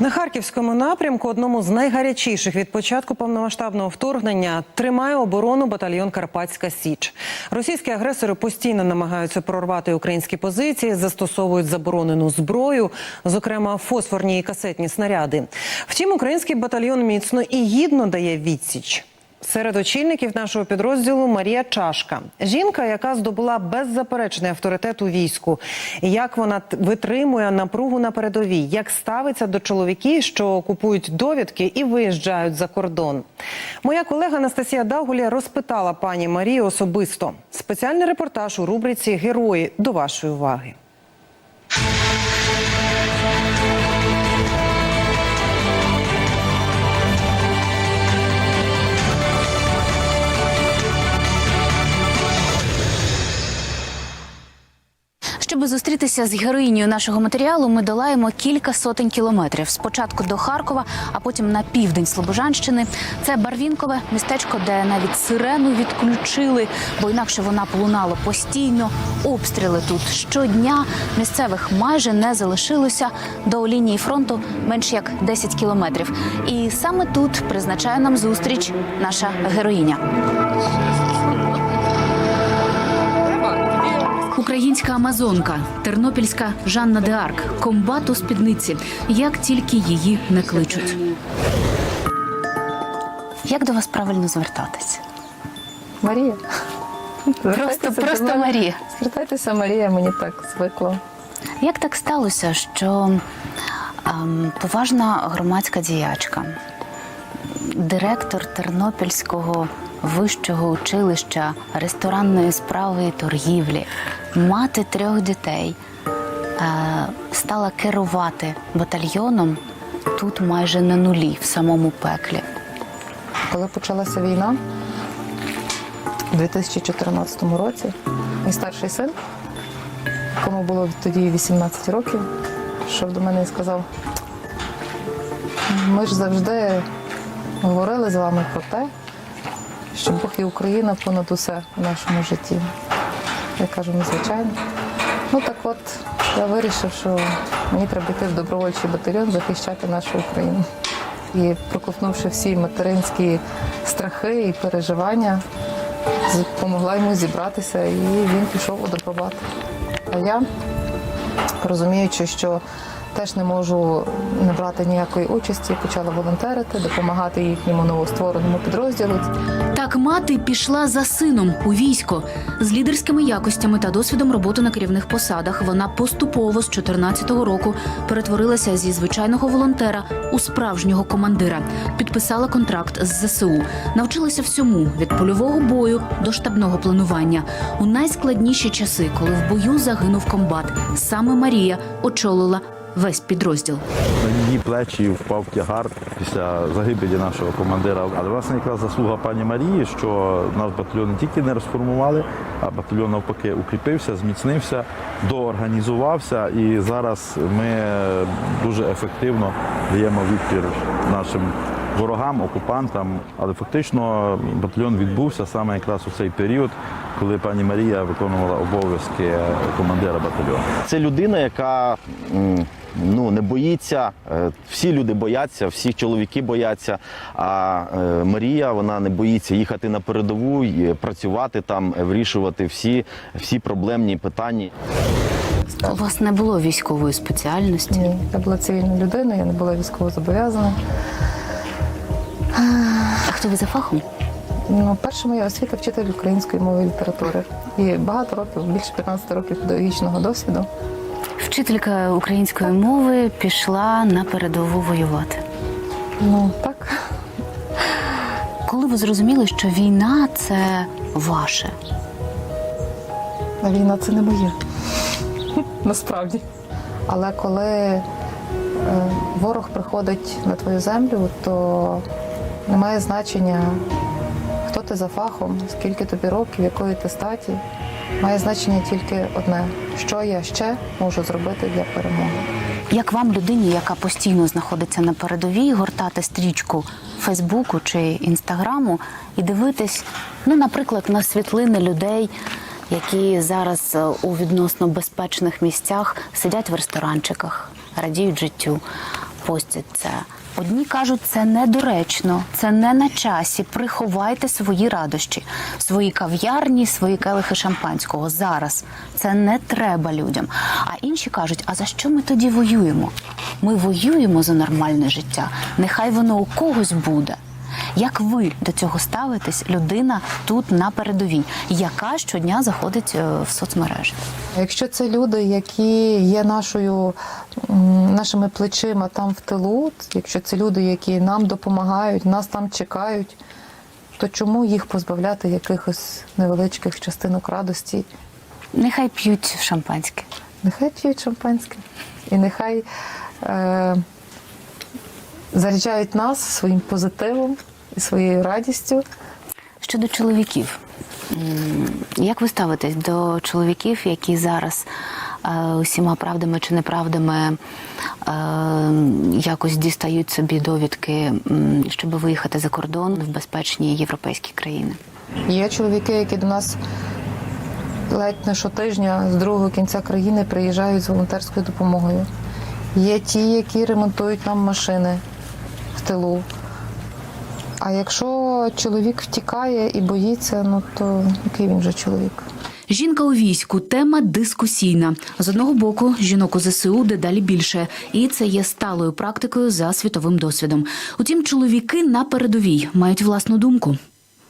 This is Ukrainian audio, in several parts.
На харківському напрямку, одному з найгарячіших від початку повномасштабного вторгнення, тримає оборону батальйон Карпатська Січ. Російські агресори постійно намагаються прорвати українські позиції, застосовують заборонену зброю, зокрема фосфорні і касетні снаряди. Втім, український батальйон міцно і гідно дає відсіч. Серед очільників нашого підрозділу Марія Чашка, жінка, яка здобула беззаперечний авторитет у війську. Як вона витримує напругу на передовій, як ставиться до чоловіків, що купують довідки і виїжджають за кордон. Моя колега Анастасія Дагуля розпитала пані Марію особисто. Спеціальний репортаж у рубриці Герої до вашої уваги. Щоб зустрітися з героїнею нашого матеріалу, ми долаємо кілька сотень кілометрів. Спочатку до Харкова, а потім на південь Слобожанщини. Це Барвінкове містечко, де навіть сирену відключили, бо інакше вона полунала постійно. Обстріли тут щодня. Місцевих майже не залишилося. До лінії фронту менш як 10 кілометрів. І саме тут призначає нам зустріч наша героїня. Українська амазонка, тернопільська Жанна де Арк, комбат у спідниці. Як тільки її не кличуть. Як до вас правильно звертатись? Марія. Просто, просто. Марія. Звертайтеся, Марія, мені так звикло. Як так сталося, що ем, поважна громадська діячка, директор Тернопільського вищого училища ресторанної справи і торгівлі, мати трьох дітей, е, стала керувати батальйоном тут майже на нулі, в самому пеклі. Коли почалася війна у 2014 році, мій старший син, якому було тоді 18 років, йшов до мене і сказав: ми ж завжди говорили з вами про те, що Бог і Україна понад усе в нашому житті. Я кажу, ну звичайно. Ну так от я вирішив, що мені треба йти в добровольчий батальйон захищати нашу Україну. І проковтнувши всі материнські страхи і переживання, допомогла йому зібратися, і він пішов у добробат. А я, розуміючи, що теж не можу не брати ніякої участі, почала волонтерити, допомагати їхньому новоствореному підрозділу. Так мати пішла за сином у військо з лідерськими якостями та досвідом роботи на керівних посадах. Вона поступово з 14-го року перетворилася зі звичайного волонтера у справжнього командира. Підписала контракт з ЗСУ, навчилася всьому від польового бою до штабного планування. У найскладніші часи, коли в бою загинув комбат, саме Марія очолила весь підрозділ. На її плечі впав тягар після загибелі нашого командира. Але власне якраз заслуга пані Марії, що наш батальйон не тільки не розформували, а батальйон навпаки укріпився, зміцнився, доорганізувався. І зараз ми дуже ефективно даємо відпір нашим ворогам, окупантам. Але фактично батальйон відбувся саме якраз у цей період, коли пані Марія виконувала обов'язки командира батальйону. Це людина, яка ну, не боїться. Е, Всі люди бояться, всі чоловіки бояться. А е, Марія вона не боїться їхати на передову, працювати там, е, вирішувати всі, всі проблемні питання. У вас не було військової спеціальності. Ні, я була цивільною людиною, я не була військово зобов'язана. А хто ви за фахом? Ну, перша моя освіта вчитель української мови і літератури. І багато років, більше 15 років педагогічного досвіду. Вчителька української мови пішла на передову воювати. Ну так. Коли ви зрозуміли, що війна це ваше? А війна це не моє. Насправді. Але коли е, ворог приходить на твою землю, то немає значення, хто ти за фахом, скільки тобі років, якої ти статі. Має значення тільки одне: що я ще можу зробити для перемоги. Як вам, людині, яка постійно знаходиться на передовій, гортати стрічку Фейсбуку чи Інстаграму і дивитись, ну, наприклад, на світлини людей, які зараз е, у відносно безпечних місцях сидять в ресторанчиках, радіють життю. постять це. Одні кажуть, це недоречно, це не на часі. Приховайте свої радощі, свої кав'ярні, свої келихи шампанського. Зараз це не треба людям. А інші кажуть: а за що ми тоді воюємо? Ми воюємо за нормальне життя. Нехай воно у когось буде. Як ви до цього ставитесь, людина тут на передовій, яка щодня заходить е, в соцмережі? Якщо це люди, які є нашою, нашими плечима там в тилу, якщо це люди, які нам допомагають, нас там чекають, то чому їх позбавляти якихось невеличких частинок радості? Нехай п'ють шампанське. Нехай п'ють шампанське і нехай е, заряджають нас своїм позитивом і своєю радістю. Щодо чоловіків, як ви ставитесь до чоловіків, які зараз е, усіма правдами чи неправдами е, якось дістають собі довідки, щоб виїхати за кордон в безпечні європейські країни? Є чоловіки, які до нас ледь не щотижня з другого кінця країни приїжджають з волонтерською допомогою. Є ті, які ремонтують нам машини в тилу. А якщо чоловік втікає і боїться, ну то який він вже чоловік? Жінка у війську тема дискусійна. З одного боку, жінок у ЗСУ дедалі більше, і це є сталою практикою за світовим досвідом. Утім, чоловіки на передовій мають власну думку.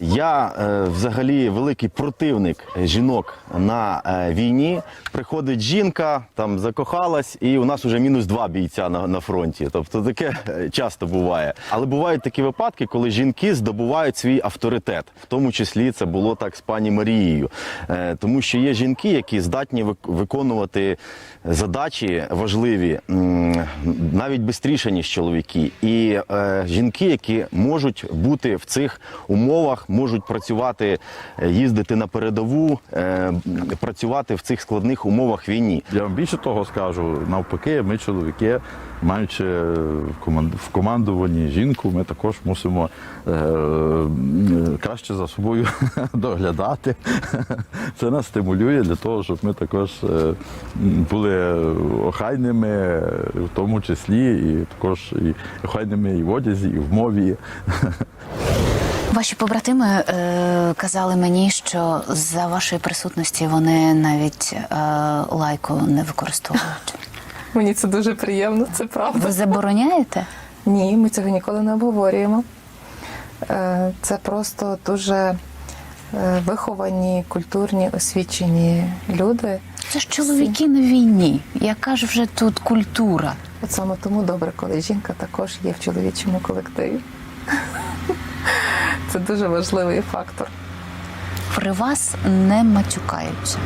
Я е, взагалі великий противник жінок на е, війні. Приходить жінка, там закохалась, і у нас вже мінус два бійця на, на фронті. Тобто таке е, часто буває. Але бувають такі випадки, коли жінки здобувають свій авторитет. В тому числі це було так з пані Марією. Тому що є жінки, які здатні виконувати задачі важливі навіть швидше, ніж чоловіки. І жінки, які можуть бути в цих умовах, можуть працювати, е, їздити на передову, е, працювати в цих складних умовах війні. Я вам більше того скажу, навпаки, ми, чоловіки, маючи в команд- командуванні жінку, ми також мусимо е, краще за собою доглядати. Це нас стимулює для того, щоб ми також були охайними, в тому числі, і також і охайними і в одязі, і в мові. Ваші побратими е, казали мені, що за вашої присутності вони навіть е, лайку не використовують. Мені це дуже приємно, це правда. Ви забороняєте? Ні, ми цього ніколи не обговорюємо. Е, Це просто дуже е, виховані, культурні, освічені люди. Це ж чоловіки на війні. Яка ж вже тут культура? От саме тому добре, коли жінка також є в чоловічому колективі. Це дуже важливий фактор. При вас не матюкаються.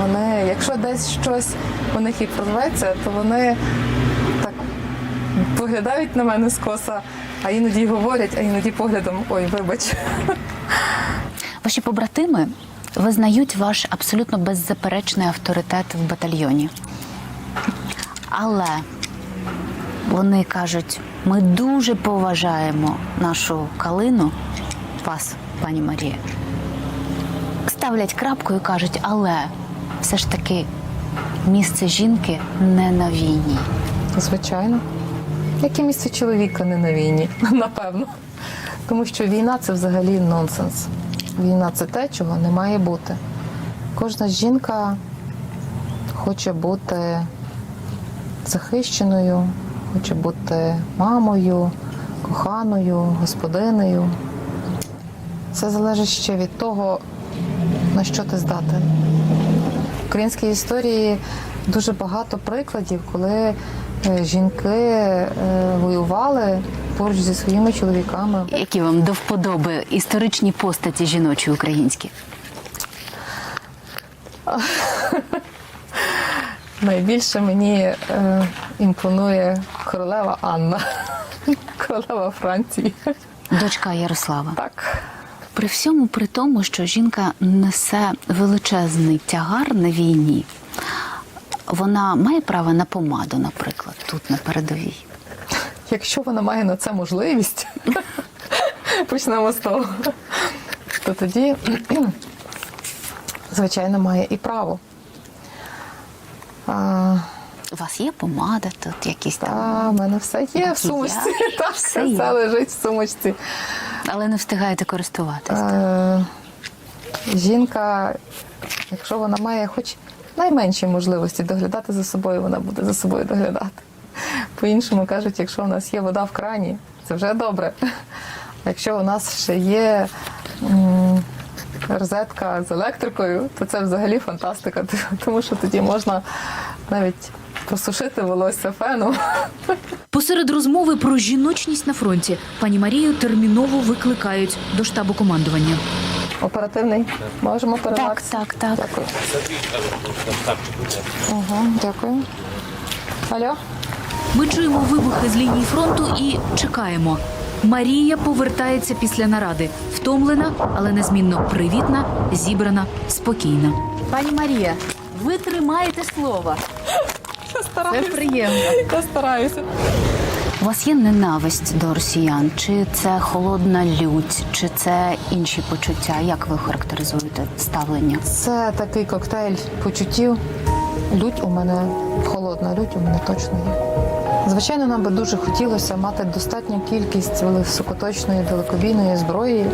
Вони, якщо десь щось у них і прорветься, то вони так поглядають на мене скоса, а іноді говорять, а іноді поглядом ой, вибач. Ваші побратими визнають ваш абсолютно беззаперечний авторитет в батальйоні. Але вони кажуть, ми дуже поважаємо нашу калину, вас, пані Марія. Ставлять крапку і кажуть, але все ж таки місце жінки не на війні. Звичайно. Як і місце чоловіка не на війні, напевно. Тому що війна це взагалі нонсенс. Війна це те, чого не має бути. Кожна жінка хоче бути захищеною, хоче бути мамою, коханою, господинею. Це залежить ще від того, на що ти здатен. В українській історії дуже багато прикладів, коли е, жінки е, воювали поруч зі своїми чоловіками. Які вам до вподоби історичні постаті жіночі українські? Найбільше мені е, імпонує королева Анна, королева Франції. Дочка Ярослава. Так. При всьому при тому, що жінка несе величезний тягар на війні, вона має право на помаду, наприклад, тут на передовій. Якщо вона має на це можливість, почнемо з того, то тоді, звичайно, має і право. А, У вас є помада тут, якісь там, Та, в мене все є в сумочці. Так, все все, лежить в сумочці. Але не встигаєте користуватися. Е, жінка, якщо вона має хоч найменші можливості доглядати за собою, вона буде за собою доглядати. По-іншому кажуть, якщо у нас є вода в крані, це вже добре. Якщо у нас ще є м, розетка з електрикою, то це взагалі фантастика, тому що тоді можна навіть просушити волосся феном. Посеред розмови про жіночність на фронті пані Марію терміново викликають до штабу командування. Оперативний. Можемо Так, так, так. Дякую. Угу, дякую. Алло? Ми чуємо вибухи з лінії фронту і чекаємо. Марія повертається після наради, втомлена, але незмінно привітна, зібрана, спокійна. Пані Марія, ви тримаєте слово. Це приємно. Я стараюся. У вас є ненависть до росіян? Чи це холодна лють, чи це інші почуття? Як ви характеризуєте ставлення? Це такий коктейль почуттів. Лють у мене холодна лють у мене точно є. Звичайно, нам би дуже хотілося мати достатню кількість високоточної далекобійної зброї,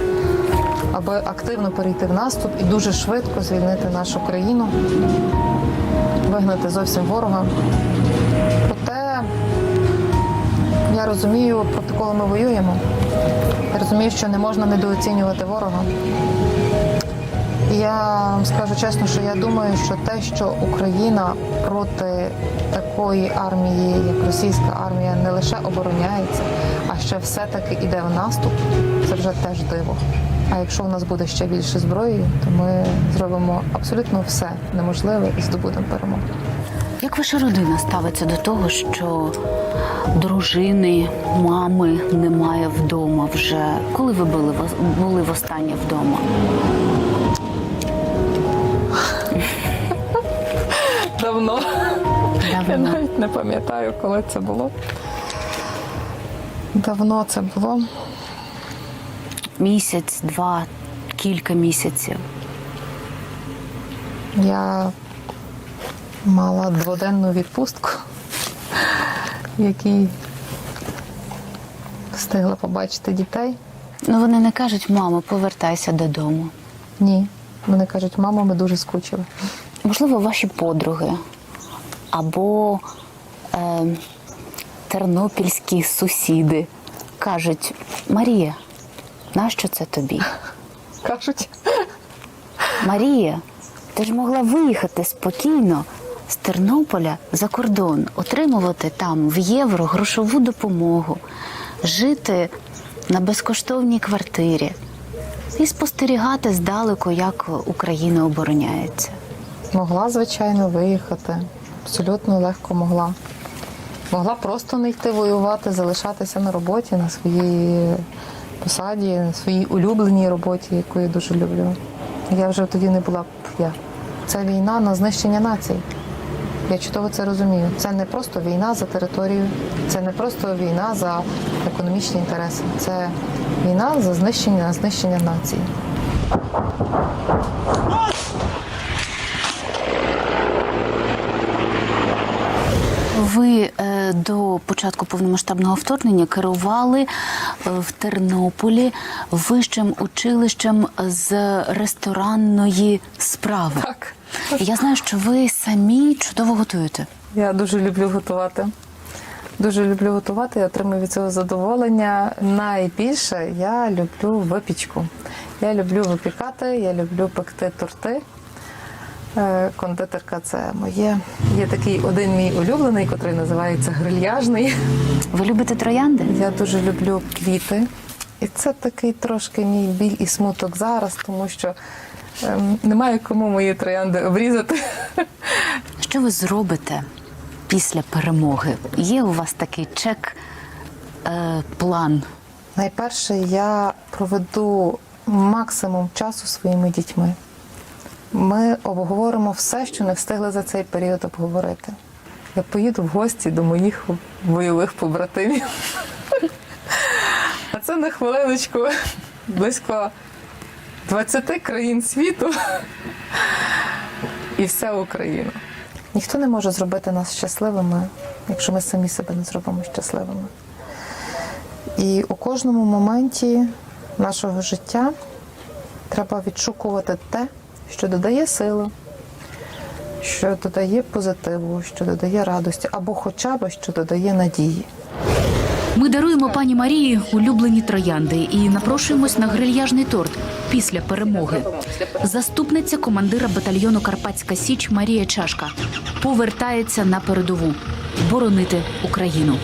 аби активно перейти в наступ і дуже швидко звільнити нашу країну, вигнати зовсім ворога. Розумію, проти кого ми воюємо. Я розумію, що не можна недооцінювати ворога. Я вам скажу чесно, що я думаю, що те, що Україна проти такої армії, як російська армія, не лише обороняється, а ще все-таки йде в наступ, це вже теж диво. А якщо у нас буде ще більше зброї, то ми зробимо абсолютно все неможливе і здобудемо перемогу. Як ваша родина ставиться до того, що дружини, мами немає вдома вже? Коли ви були були востаннє вдома? Давно. Я навіть не пам'ятаю, коли це було. Давно це було. Місяць, два, кілька місяців. Я мала дводенну відпустку, в якій встигла побачити дітей. Ну вони не кажуть, мамо, повертайся додому. Ні. Вони кажуть, мамо, ми дуже скучили. Можливо, ваші подруги або е, тернопільські сусіди кажуть: Марія, нащо це тобі? Кажуть, Марія, ти ж могла виїхати спокійно з Тернополя за кордон, отримувати там в євро грошову допомогу, жити на безкоштовній квартирі і спостерігати здалеку, як Україна обороняється. могла, звичайно, виїхати. Абсолютно легко могла. Могла просто не йти воювати, залишатися на роботі, на своїй посаді, на своїй улюбленій роботі, яку я дуже люблю. Я вже тоді не була б я. Це війна на знищення націй. Я чудово це розумію. Це не просто війна за територію, це не просто війна за економічні інтереси. Це війна за знищення знищення нації. Ви до початку повномасштабного вторгнення керували е, в Тернополі вищим училищем з ресторанної справи. Так. Я знаю, що ви самі чудово готуєте. Я дуже люблю готувати. Дуже люблю готувати, я отримую від цього задоволення. Найбільше я люблю випічку. Я люблю випікати, я люблю пекти торти. Е, Кондитерка це моє. Є такий один мій улюблений, який називається грильяжний. Ви любите троянди? Я дуже люблю квіти. І це такий трошки мій біль і смуток зараз, тому що ем, немає кому мої троянди обрізати. Що ви зробите після перемоги? Є у вас такий чек, е, план? Найперше, я проведу максимум часу своїми дітьми. Ми обговоримо все, що не встигли за цей період обговорити. Я поїду в гості до моїх бойових побратимів. А це на хвилиночку близько 20 країн світу і вся Україна. Ніхто не може зробити нас щасливими, якщо ми самі себе не зробимо щасливими. І у кожному моменті нашого життя треба відшукувати те, що додає сили, що додає позитиву, що додає радості, або хоча б що додає надії. Ми даруємо пані Марії улюблені троянди і напрошуємось на грильяжний торт після перемоги. Заступниця командира батальйону Карпатська Січ Марія Чашка повертається на передову боронити Україну.